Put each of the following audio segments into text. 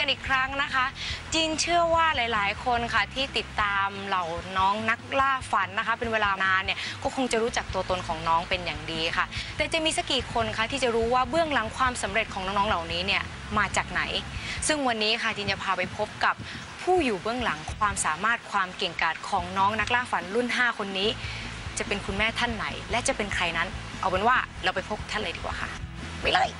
กันอีกครั้งนะคะ จินเชื่อว่าหลายๆ คนค่ะที่ติดตามเหล่าน้องนักล่าฝันนะคะ เป็นเวลานานเนี่ยก็คงจะรู้จักตัวตนของน้องเป็นอย่างดีค่ะ แต่จะมีสักกี่คนคะที่จะรู้ว่าเบื้องหลังความสำเร็จของน้องๆเหล่านี้เนี่ยมาจากไหน ซึ่งวันนี้ค่ะจินจะพาไปพบกับผู้อยู่เบื้องหลังความสามารถความเก่งกาจของน้องนักล่าฝันรุ่น 5 คนนี้ จะเป็นคุณแม่ท่านไหน และจะเป็นใครนั้น เอาเป็นว่าเราไปพบท่านเลยดีกว่าค่ะไปเลย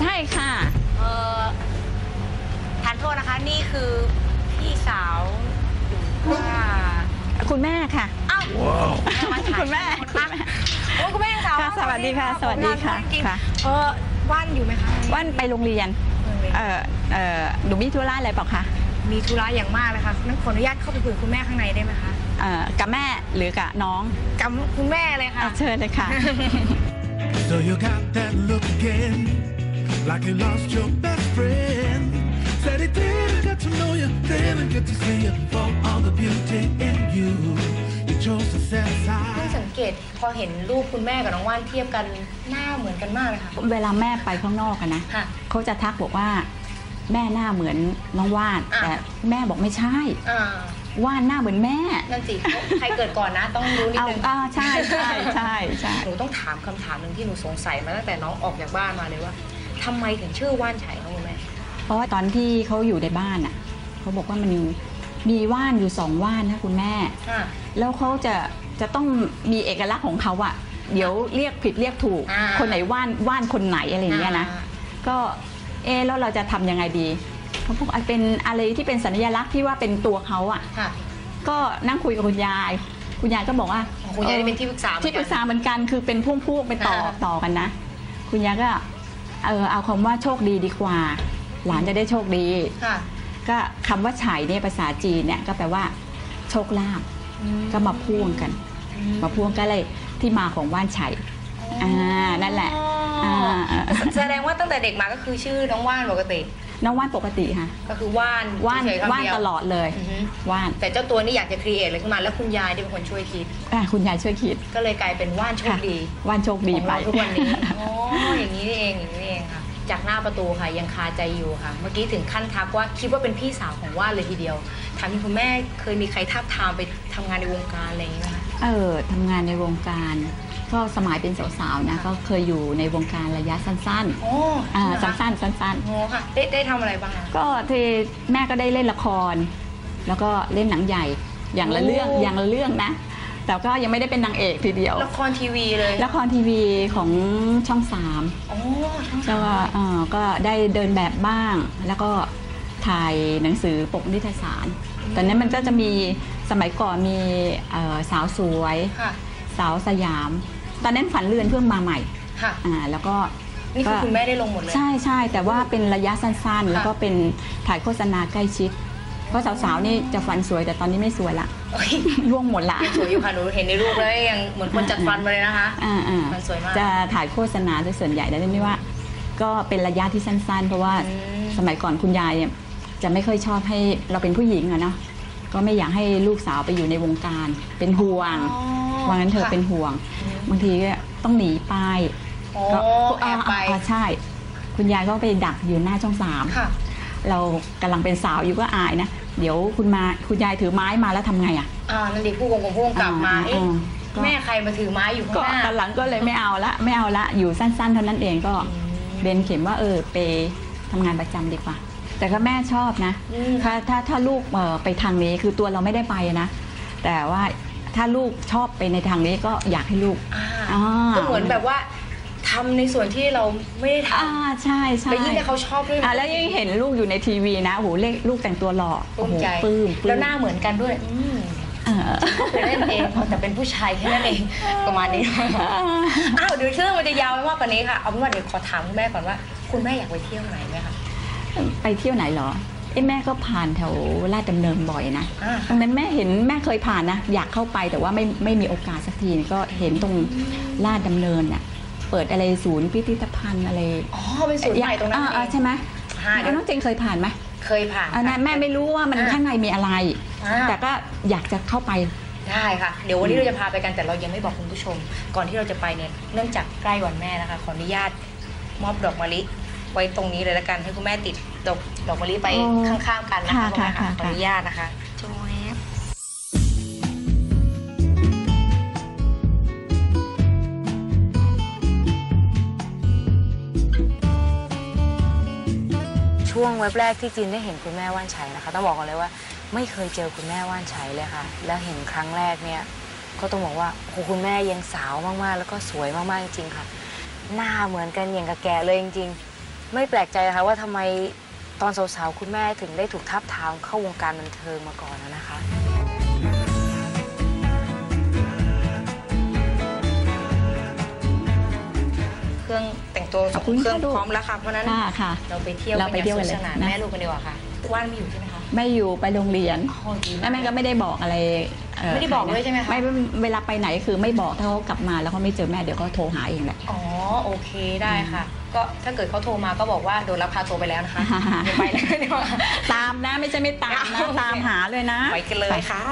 ใช่ค่ะ เออทานโทษนะคะนี่คือพี่สาวหรือว่าคุณแม่ค่ะ อ้าวแม่ว่านชัยคุณแม่ขอบคุณมากโอ้คุณแม่สาวค่ะสวัสดีค่ะ สวัสดีค่ะจริงค่ะๆเออว่านอยู่ไหมคะว่านไปโรงเรียน เอ่อเอ่อหนูมีธุระอะไรเปล่าคะมีธุระอย่างมากเลยค่ะนั้นขออนุญาตเข้าไปคุยกับคุณแม่ข้างในได้ไหมคะเอ่อกับแม่หรือกับน้องกับคุณแม่เลยค่ะอะเชิญเลยค่ะ So you got that look again, like you lost your best friend. Said he didn't get to know you, didn't get to see you for all the beauty in you. You chose to set เพิ่ง aside. สังเกตพอเห็นรูปคุณแม่กับน้องว่านเทียบกันหน้าเหมือนกันมากเลยค่ะ เวลาแม่ไปข้างนอกกันนะค่ะเขาจะทักบอกว่า แม่หน้าเหมือนน้องว่าน อะ แต่แม่บอกไม่ใช่ อ่าว่านหน้าเหมือนแม่นั่นสิใครเกิดก่อนนะ ต้องรู้นิดเอานึงอ่าใช่ใช่ใช่ใช่หนูต้องถามคำถามหนึ่งที่หนูสงสัยมาตั้งแต่น้องออกจากบ้านมาเลยว่า ทำไมถึงชื่อว่านไฉคะคุณแม่เพราะว่าตอนที่เขาอยู่ในบ้านอะเขาบอกว่ามันมีว่านอยู่สองว่านนะคุณแม่อ่าแล้วเขาจะจะต้องมีเอกลักษณ์ของเขาอะเดี๋ยวเรียกผิดเรียกถูก อ่าคนไหนว่านว่านคนไหนอะไรอย่างเงี้ยนะอ่า ก็เอะแล้วเราจะทำยังไงดีเขาบอกอะเป็นอะไรที่เป็นสัญลักษณ์ที่ว่าเป็นตัวเขาอะค่ะ ก็นั่งคุยกับคุณยาย คุณยายก็บอกว่าของคุณยายออนี่เป็นที่ปรึกษาเหมือนกันที่ปรึกษาเหมือนกันคือเป็นพ่วงพวกไปต่ออ่า ต่อกันนะ คุณยายก็ เออเอาคำว่าโชคดีดีกว่า หลานจะได้โชคดี ค่ะ ก็คำว่าไฉเนี่ยภาษาจีนเนี่ยก็แปลว่า โชคลาภก็มาพ่วงกัน มาพ่วงก็เลยที่มาของว่านไฉอ่านั่นแหละอ๋ออ่า แสดงว่าตั้งแต่เด็กมาก็คือชื่อน้องว่านปกติ น้องว่านปกติค่ะ ก็คือว่านว่านเฉยๆคำว่านเดียตลอดเลยอือฮึว่านแต่เจ้าตัวนี่อยากจะครีเอทอะไรขึ้นมาแล้วคุณยายที่เป็นคนช่วยคิด อะคุณยายช่วยคิดก็เลยกลายเป็นว่านโชคค่ะดีว่านโชคดีของไป เราทุกวันนี้อ๋ออย่างนี้นี่เองอย่างนี้นี่เองค่ะ จากหน้าประตูค่ะยังคาใจอยู่ค่ะ เมื่อกี้ถึงขั้นทักว่าคิดว่าเป็นพี่สาวของว่านเลยทีเดียวถามที่คุณแม่เคยมีใครทับทามไปทำงานในวงการอะไรอย่างนี้ไหมคะ เออทำงานในวงการ ก็สมัยเป็นสาวๆนะก็เคยอยู่ในวงการระยะสั้นโอ้ๆอ่าสั้นๆสั้นโอ้ค่ะ ได้ได้ทำอะไรบ้างคะ ๆ ก็ที่แม่ก็ได้เล่นละคร แล้วก็เล่นหนังใหญ่อย่างละเรื่องโอ้ อย่างละเรื่องนะ แต่ก็ยังไม่ได้เป็นนางเอกทีเดียว ละครทีวีเลยละครทีวีของช่องสามโอ้ทั้งแล้วก็เอ่อก็ได้เดินแบบบ้าง แล้วก็ถ่ายหนังสือปกนิตยสารตอนนั้นมันก็จะมีสมัยก่อนมีเอ่อสาวสวย ค่ะ สาวสยาม ตอนนั้นฝันเรือนเพิ่งมาใหม่ค่ะ อ่าแล้วก็ นี่คือก็คุณแม่ได้ลงหมดเลย ใช่ใช่แต่ว่าเป็นระยะสั้นๆ แล้วก็เป็นถ่ายโฆษณาใกล้ชิด เพราะสาวๆ นี่จะฟันสวยแต่ตอนนี้ไม่สวยละโอ้ย ร่วงหมดละยังสวยอยู่ค่ะหนูเห็นในรูปแล้วยังเหมือนคนจัดฟันมาเลยนะคะ อ่าอ่ามันสวยมาก จะถ่ายโฆษณาซะส่วนใหญ่แล้วไม่ว่า ก็เป็นระยะที่สั้นๆ เพราะว่าอืม สมัยก่อนคุณยายเนี่ยจะไม่ค่อยชอบให้เราเป็นผู้หญิงอะเนาะ ก็ไม่อยากให้ลูกสาวไปอยู่ในวงการ เป็นห่วงอ๋อว่างั้นเธอค่ะ เป็นห่วงอืมบางทีก็ต้องหนีไปโอ้ก็แอบไปาาใช่ คุณยายก็ไปดักอยู่หน้าช่องสาม ค่ะ เรากำลังเป็นสาวอยู่ก็อายนะ เดี๋ยวคุณมาคุณยายถือไม้มาแล้วทำไงอะอ่านั่นดิผู้กองกงผู้กำกับมาอ่าเอ๊ะอ่าก็ แม่ใครมาถือไม้อยู่ข้างก็หน้า ตอนหลังก็เลยไม่เอาละไม่เอาละอยู่สั้นๆ เท่านั้นเองก็อืมเบนเข็มว่าเออไปทำงานประจำดีกว่า แต่ก็แม่ชอบนะอืม ถ้าถ้าถ้าลูกเอ่อไปทางนี้คือตัวเราไม่ได้ไปนะ แต่ว่าถ้าลูกชอบไปในทางนี้ก็อยากให้ลูก อ่าอ่า ก็เหมือนแบบว่าทำในส่วนที่เราไม่ได้ทอ่าใช่ใช่ำแล้วยิ่งถ้าเขาชอบด้วยอ่าแล้วยิ่งเห็นลูกอยู่ในทีวีนะโอ้โหเลลูกแต่งตัวหล่อปลื้โอ้มโหใจปลื้มปลื้มแล้วหน้าเหมือนกันด้วยอืมเออเขาไปเล่นเองแต่เป็นผู้ชายแค่นั้นเองประมาณนี้ อ้าวเดี๋ยวเรื่องมันจะยาวไปมากกว่านี้ค่ะเอาเป็นว่าเดี๋ยวขอถามคุณแม่ก่อนว่า คุณแม่อยากไปเที่ยวไหนไหมคะ ไปเที่ยวไหนเหรอไอ้แม่ก็ผ่านแถวลาดดำเนินบ่อยนะอ่า ตรงนั้นแม่เห็นแม่เคยผ่านนะอยากเข้าไปแต่ว่าไม่ไม่มีโอกาสสักทีก็เห็นตรงลาดดำเนินน่ะเปิดอะไรศูนย์พิพิธภัณฑ์อะไรอ๋อเป็นศูนย์ใหม่ตรงนั้นอ่าเออ่างใช่ไหมค่ะเดี๋ยวน้องเจงเคยผ่านไหมเคยผ่านอันนั้นแม่ไม่รู้ว่ามันอ่าข้างในมีอะไร อ่า แต่ก็อยากจะเข้าไป ได้ค่ะ เดี๋ยววันนี้เราจะพาไปกันแต่เรายังไม่บอกคุณผู้ชม ก่อนที่เราจะไปเนี่ยเนื่องจากใกล้วันแม่นะคะขออนุญาตมอบดอกมะลิ ไว้ตรงนี้เลยละกันให้คุณแม่ติดดอกดอกมะลิไปอ๋อข้างๆกันนะคะคุณค่ะแม่ค่ะค่ะ ขออนุญาตนะคะจอยช่วงเว็บแรกที่จีนได้เห็นคุณแม่ว่านชัยนะคะต้องบอกก่อนเลยว่าไม่เคยเจอคุณแม่ว่านชัยเลยค่ะ แล้วเห็นครั้งแรกเนี่ยก็ต้องบอกว่าโอ้โหคุณแม่ยังสาวมากๆ แล้วก็สวยมากๆจริงๆค่ะ หน้าเหมือนกันอย่างกับแกเลยจริงๆ ไม่แปลกใจนะคะว่าทำไมตอนสาวๆคุณแม่ถึงได้ถูกทับทามเข้าวงการบันเทิงมาก่อนนะคะ เครื่องแต่งตัวขอบคุณเครื่องค่ะลูก พร้อมแล้วค่ะเพราะฉะนั้นค่ะค่ะ เราไปเที่ยวเราไปเที่ยวอกัย่านงเลยสนุกสนานนะ แม่ลูกกันดีกว่าค่ะว่านไม่อยู่ใช่ไหมคะไม่อยู่ไปโรงเรียน โอ้ดีาก แล้วแม่ก็ไม่ได้บอกอะไรเไม่ได้บอกด้วยใช่ไหมคะ ไม่เวลาไปไหนคือไม่บอกถ้าเขากลับมาแล้วเขาไม่เจอแม่เดี๋ยวเขาโทรหาเองแหละ อ๋อโอเคได้ค่ะ ก็ถ้าเกิดเขาโทรมาก็บอกว่าโดนรับพาตัวไปแล้วนะคะเดี๋ยวไปแล้วดีกว่าตามนะไม่ใช่ไม่ตามนะโอเคตามหาเลยนะไปกันเลยค่ะ